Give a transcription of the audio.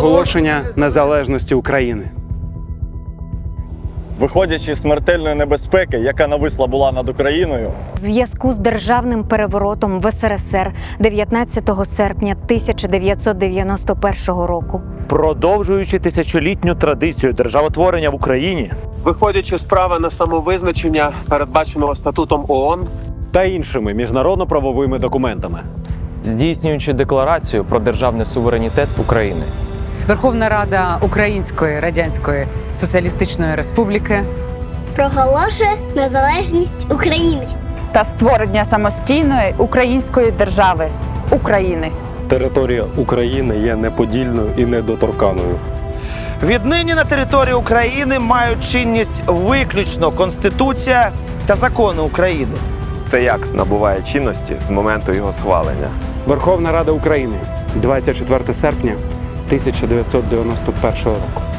проголошення незалежності України. Виходячи з смертельної небезпеки, яка нависла була над Україною, В зв'язку з державним переворотом в СРСР 19 серпня 1991 року продовжуючи тисячолітню традицію державотворення в Україні, Виходячи з права на самовизначення, передбаченого статутом ООН, та іншими міжнародно-правовими документами. здійснюючи декларацію про державний суверенітет України. Верховна Рада Української Радянської Соціалістичної Республіки проголошує незалежність України. та створення самостійної української держави України. Територія України є неподільною і недоторканою. Віднині на території України мають чинність виключно Конституція та закони України. Цей акт набуває чинності з моменту його схвалення. Верховна Рада України, 24 серпня 1991 року.